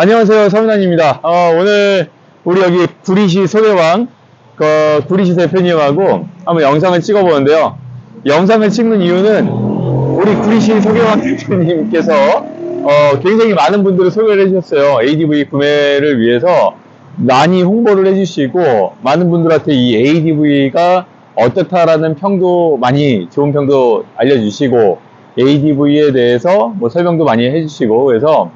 안녕하세요, 서민환입니다. 어, 오늘 우리 여기 구리시 소개왕 그 구리시 대표님하고 한번 영상을 찍어 보는데요. 영상을 찍는 이유는 우리 구리시 소개왕 대표님께서 어, 굉장히 많은 분들을 소개를 해주셨어요. ADV 구매를 위해서 많이 홍보를 해주시고 많은 분들한테 이 ADV가 어떻다라는 평도 많이 좋은 평도 알려주시고 ADV에 대해서 뭐 설명도 많이 해주시고 그래서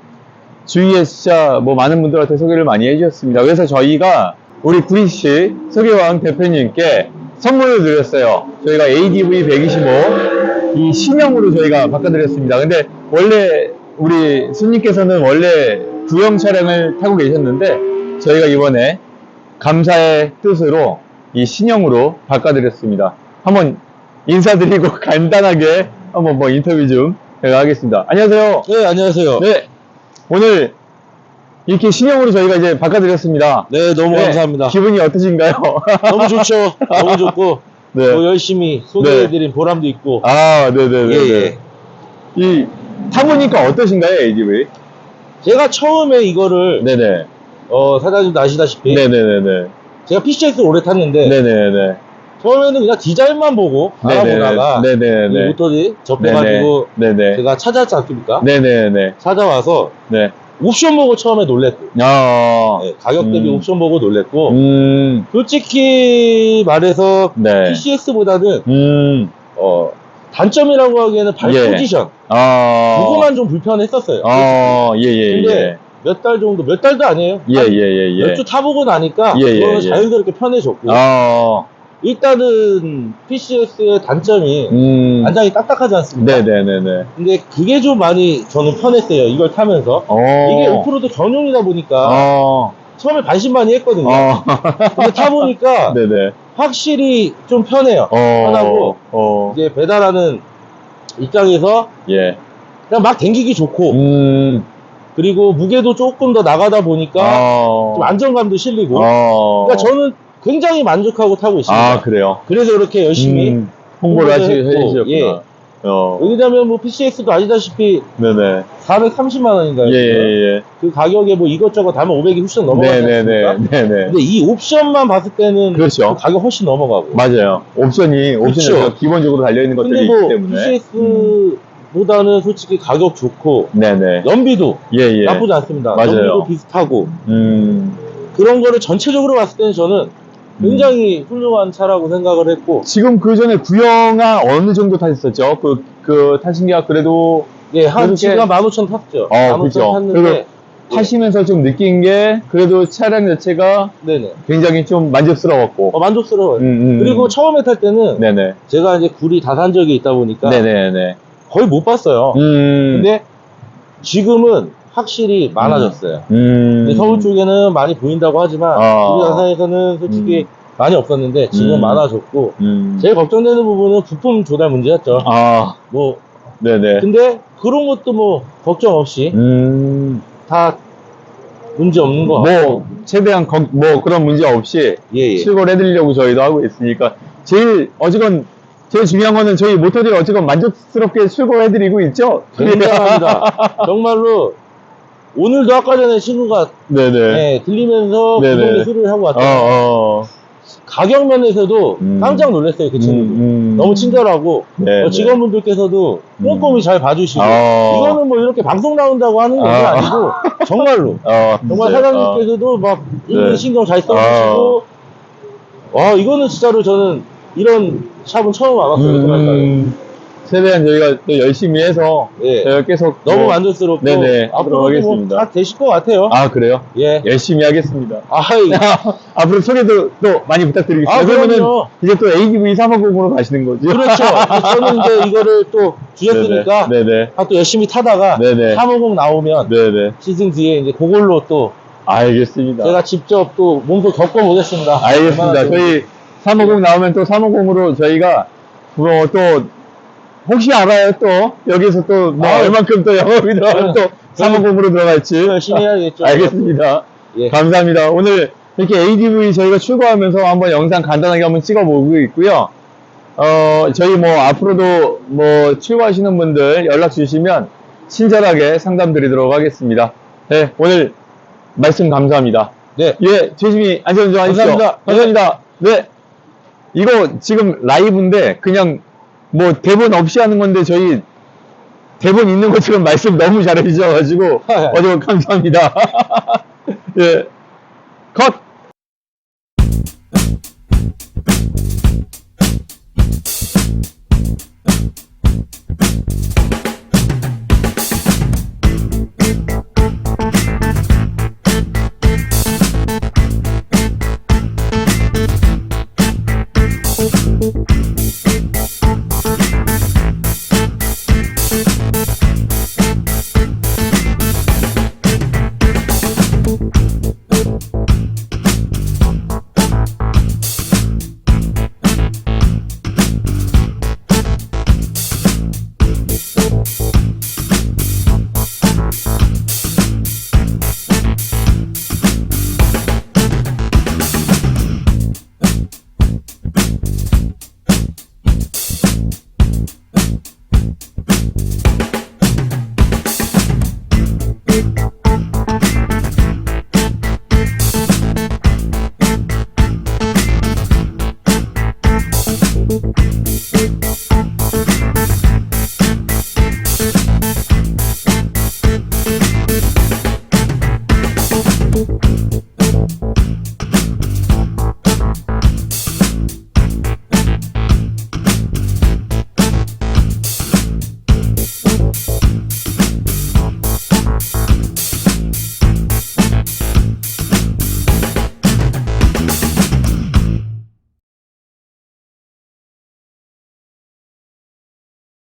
주위에 진짜 뭐 많은 분들한테 소개를 많이 해주셨습니다. 그래서 저희가 우리 구리씨 소개왕 대표님께 선물을 드렸어요. 저희가 ADV 125 이 신형으로 저희가 바꿔드렸습니다. 근데 원래 우리 손님께서는 원래 구형 차량을 타고 계셨는데 저희가 이번에 감사의 뜻으로 이 신형으로 바꿔드렸습니다. 한번 인사드리고 간단하게 한번 뭐 인터뷰 좀 제가 하겠습니다. 안녕하세요. 네, 안녕하세요. 네, 네. 오늘 이렇게 신형으로 저희가 이제 바꿔드렸습니다. 네, 너무 네, 감사합니다. 기분이 어떠신가요? 너무 좋죠. 너무 좋고 네. 또 열심히 소개해드린 보람도 있고. 아, 네네네. 예, 예. 이, 타보니까 어떠신가요, ADV? 제가 처음에 이거를 네네. 어, 사장님도 아시다시피 네네네네. 제가 PCX 오래 탔는데 네네네. 처음에는 그냥 디자인만 보고 알아보다가. 모터리 접해가지고 네네. 제가 찾았지 않습니까? 네네네. 찾아와서 네. 옵션 보고 처음에 놀랬고 아. 네, 가격 대비 음. 옵션 보고 놀랬고 음. 솔직히 말해서 네. PCX보다는 음. 어, 단점이라고 하기에는 발 예. 포지션 아. 그거만 좀 불편했었어요. 아, 예, 예, 근데 예. 몇달 정도, 몇 달도 아니에요. 예, 예, 예, 예. 몇주 타보고 나니까 예, 예, 그거는 예. 자연스럽게 편해졌고 아. 일단은 PCS의 단점이 음. 안장이 딱딱하지 않습니까? 네네네네. 근데 그게 좀 많이 저는 편했어요. 이걸 타면서 어. 이게 오프로드 전용이다 보니까 어. 처음에 반신반의했거든요. 어. 근데 타보니까 네네. 확실히 좀 편해요. 어. 편하고 어. 이제 배달하는 입장에서 예. 그냥 막 댕기기 좋고 음. 그리고 무게도 조금 더 나가다 보니까 어. 좀 안정감도 실리고 어. 그러니까 저는 굉장히 만족하고 타고 있습니다. 아, 그래요? 그래서 이렇게 열심히 음, 홍보를 하시, 했고, 해주셨구나. 예. 어. 왜냐면 뭐 PCX도 아시다시피 네네. 430만 원인가요? 예, 예, 예. 그 가격에 뭐 이것저것 다면 500이 훨씬 넘어가지 네네네. 않습니까? 네네. 근데 이 옵션만 봤을 때는 그렇죠. 그 가격 훨씬 넘어가고. 맞아요. 옵션이, 옵션에서 그렇죠. 기본적으로 달려 있는 것들이 근데 있기 뭐 때문에. PCX보다는 솔직히 가격 좋고 네네. 연비도 예, 예. 나쁘지 않습니다. 맞아요. 연비도 비슷하고 음. 그런 거를 전체적으로 봤을 때는 저는 굉장히 훌륭한 차라고 생각을 했고 지금 그 전에 구형아 어느 정도 타셨었죠? 그, 그 타신 게 그래도 예, 한 그렇게- 한15,000 탔죠. 어, 15,000 그죠. 탔는데 그리고 타시면서 좀 느낀 게 그래도 차량 자체가 네네. 굉장히 좀 만족스러웠고. 어, 만족스러워요. 음, 음, 그리고 음. 처음에 탈 때는 네네. 제가 이제 구리 다산적에 있다 보니까 네네네. 거의 못 봤어요. 음. 근데 지금은 확실히 많아졌어요. 음. 근데 서울 쪽에는 많이 보인다고 하지만 아. 구리 다산에서는 솔직히 많이 없었는데 지금 음. 많아졌고 음. 제일 걱정되는 부분은 부품 조달 문제였죠. 아, 뭐 네네. 근데 그런 것도 뭐 걱정 없이 음. 다 문제 없는 거 같고 뭐, 최대한 걱- 뭐 그런 문제 없이 예예 출고를 해드리려고 저희도 하고 있으니까 제일 어쨌건 제일 중요한 거는 저희 모터들이 어쨌건 만족스럽게 출고해드리고 있죠? 굉장합니다. 정말로 오늘도 아까 전에 친구가 네네. 네, 들리면서 네네. 구동기 수리를 하고 어, 왔어요. 어. 가격 면에서도 음. 깜짝 놀랐어요, 그 친구도. 음, 음. 너무 친절하고 네, 어, 직원분들께서도 꼼꼼히 잘 봐주시고 어. 이거는 뭐 이렇게 방송 나온다고 하는 게 아. 아니고 정말로 어, 정말 네, 사장님께서도 막 네. 신경 잘 써주시고 와 이거는 진짜로 저는 이런 샵은 처음 어. 와봤어요. 음, 최대한 저희가 또 열심히 해서 예. 저희가 계속 너무 뭐- 만족스럽고 네네, 앞으로도 하겠습니다. 뭐다 되실 것 같아요. 아 그래요? 예. 열심히 하겠습니다. 아이, 앞으로 소개도 또 많이 부탁드리겠습니다. 아, 그러면은 그럼요. 이제 또 ADV 350으로 가시는 거죠? 그렇죠. 저는 이제 이거를 또 주셨으니까 네네. 아, 또 열심히 타다가 네네. 350 나오면 네네. 시즌 뒤에 이제 그걸로 또 알겠습니다. 제가 직접 또 몸소 겪어보겠습니다. 알겠습니다. 저희 350 나오면 또 350으로 저희가 뭐 또 혹시 알아요 또 여기서 또 뭐 아, 얼만큼 또 영업이 들어가면 또 350으로 들어갈지 또 열심히 해야겠죠. 알겠습니다. 예. 감사합니다. 오늘 이렇게 ADV 저희가 출고하면서 한번 영상 간단하게 한번 찍어보고 있고요. 어, 저희 뭐 앞으로도 뭐 출고하시는 분들 연락 주시면 친절하게 상담 드리도록 하겠습니다. 네, 오늘 말씀 감사합니다. 네. 예, 조심히 안전 운전 하십시오. 감사합니다. 감사합니다. 네. 이거 지금 라이브인데 그냥 뭐 대본 없이 하는 건데 저희 대본 있는 것처럼 말씀 너무 잘해 주셔가지고 네. 어제 감사합니다. 예. 컷!